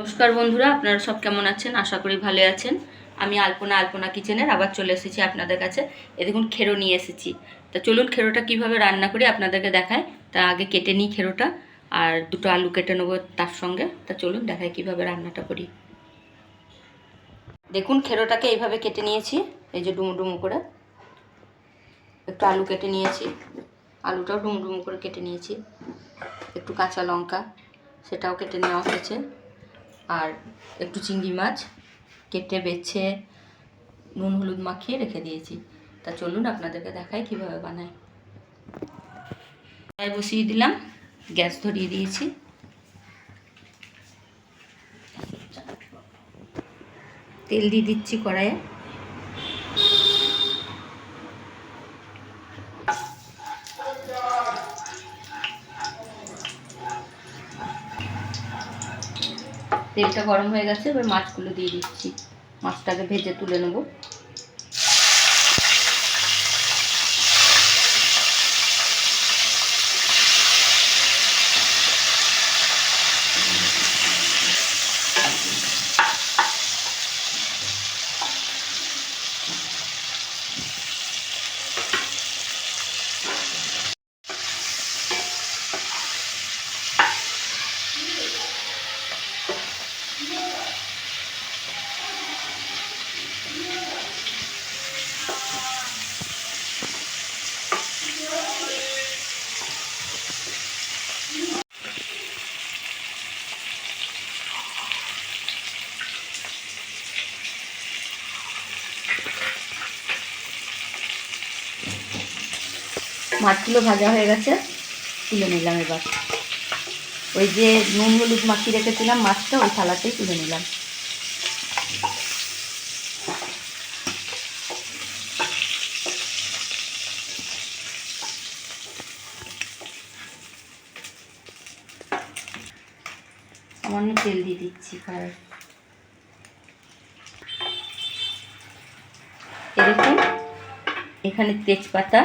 নমস্কার বন্ধুরা, আপনারা সব কেমন আছেন? আশা করি ভালো আছেন। আমি আলপনা আলপনা কিচেনের, আবার চলে এসেছি আপনাদের কাছে। এ দেখুন, খেরো নিয়ে এসেছি। তা চলুন, খেরোটা কীভাবে রান্না করি আপনাদেরকে দেখায় তা আগে কেটে নিই খেরোটা, আর দুটো আলু কেটে নেব তার সঙ্গে। তা চলুন, দেখাই কীভাবে রান্নাটা করি। দেখুন, খেরোটাকে এইভাবে কেটে নিয়েছি, এই যে ডুমু ডুমু করে। একটু আলু কেটে নিয়েছি, আলুটাও ডুমু ডুমু করে কেটে নিয়েছি। একটু কাঁচা লঙ্কা, সেটাও কেটে নেওয়া হয়েছে। আর একটু চিংড়ি মাছ কেটে বেছে নুন হলুদ মাখিয়ে রেখে দিয়েছি। তা চলুন আপনাদেরকে দেখাই কীভাবে বানাই। কড়াই বসিয়ে দিলাম, গ্যাস ধরিয়ে দিয়েছি। তেল দিয়ে দিচ্ছি কড়াইয়ে। তেলটা গরম হয়ে গেছে এবার মাছগুলো দিয়ে দিচ্ছি। মাছটাকে ভেজে তুলে নেব। মাছগুলো ভাজা হয়ে গেছে, তুলে নিলাম এবার। ওই যে নুন হলুদ মাখিয়ে রেখেছিলাম মাছটা, ওই থালাতেই তুলে নিলাম। সামান্য তেল দিয়ে দিচ্ছি এরকম এখানে তেজপাতা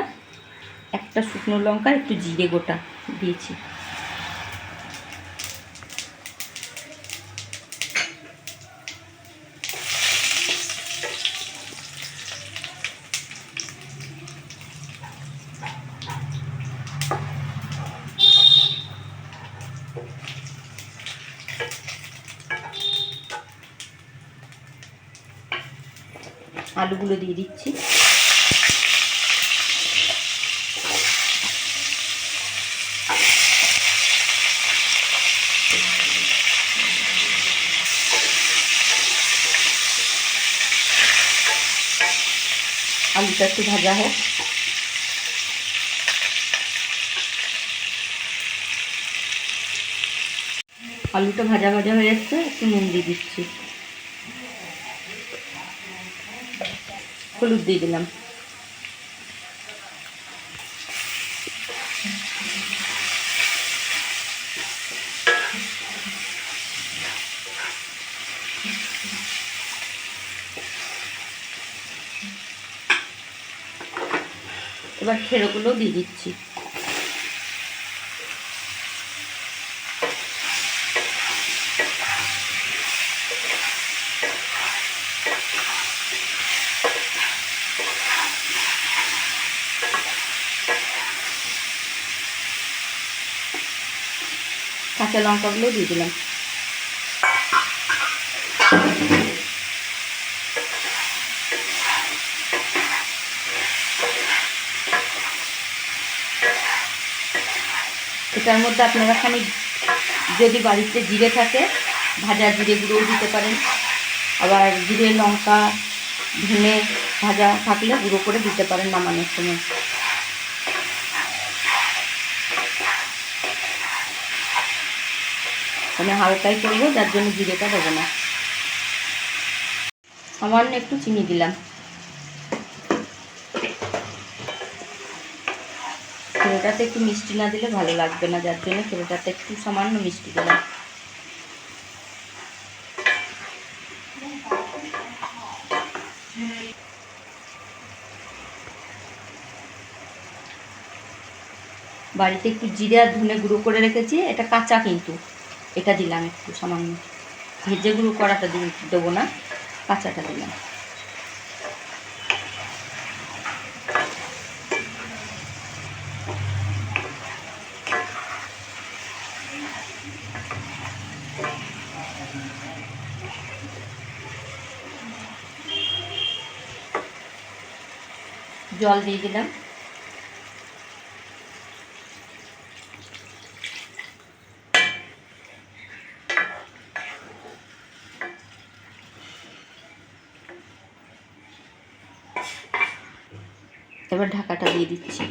একটা শুকনো লঙ্কা একটু জিরে গোটা দিয়েছি। আলুগুলো দিয়ে দিচ্ছি। আলুটা একটু ভাজা হোক। আলুটা ভাজা ভাজা হয়ে যাচ্ছে একটু নুন দিয়ে দিচ্ছি। হলুদ দিয়ে দিলাম। এবার খেরোগুলো দিয়ে দিচ্ছি। কাঁচা লঙ্কাগুলো দিয়ে দিলাম। এটার মধ্যে আপনারা খানি যদি বাড়িতে জিরে থাকে, ভাজা জিরে গুঁড়োও দিতে পারেন। আবার জিরে, লঙ্কা, ধনে ভাজা থাকলে গুঁড়ো করে দিতে পারেন নামানোর সময়। আমি হালকাই করব, যার জন্য জিরেটা দেবো না। সামান্য একটু চিনি দিলাম। খেরোটাতে একটু মিষ্টি না দিলে ভালো লাগবে না, যার জন্য খেরোটাতে একটু সামান্য মিষ্টি দিলাম। বাড়িতে একটু জিরে আর ধনে গুঁড়ো করে রেখেছি, এটা কাঁচা কিন্তু। এটা দিলাম একটু সামান্য। ভেজে গুঁড়ো করাটা দেবো না, কাঁচাটা দিলাম। জল দিয়ে দিলাম। এবার ঢাকাটা দিয়ে দিচ্ছি।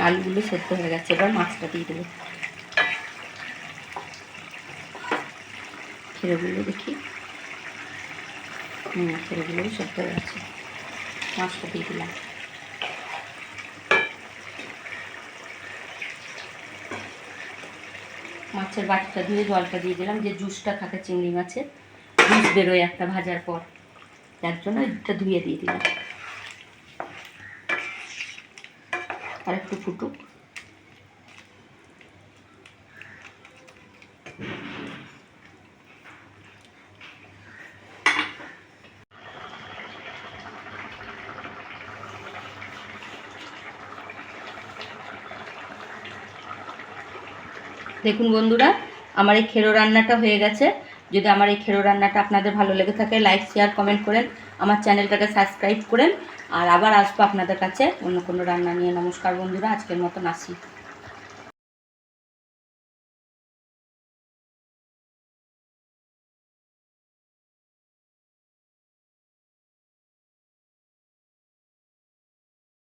আলুগুলো সেদ্ধ হয়ে গেছে, এবার মাছটা দিয়ে দেবো। খেরোগুলো দেখি। হুম, খেরোগুলো সেদ্ধ হয়ে গেছে। মাছটা দিয়ে দিলাম। মাছের বাটিটা ধুয়ে জলটা দিয়ে দিলাম। যে জুসটা থাকে চিংড়ি মাছের, জুস বেরোয় একটা ভাজার পর। তার জন্য এটা ধুয়ে দিয়ে দিলাম। আর একটু ফুটুক। দেখুন বন্ধুরা আমার এই খেরো রান্নাটা হয়ে গেছে। যদি আমার এই খেরো রান্নাটা আপনাদের ভালো লেগে থাকে লাইক শেয়ার কমেন্ট করেন, আমার চ্যানেলটাকে সাবস্ক্রাইব করেন, আর আবার আসব আপনাদের কাছে অন্য কোনো রান্না নিয়ে। নমস্কার বন্ধুরা, আজকের মতন আসি।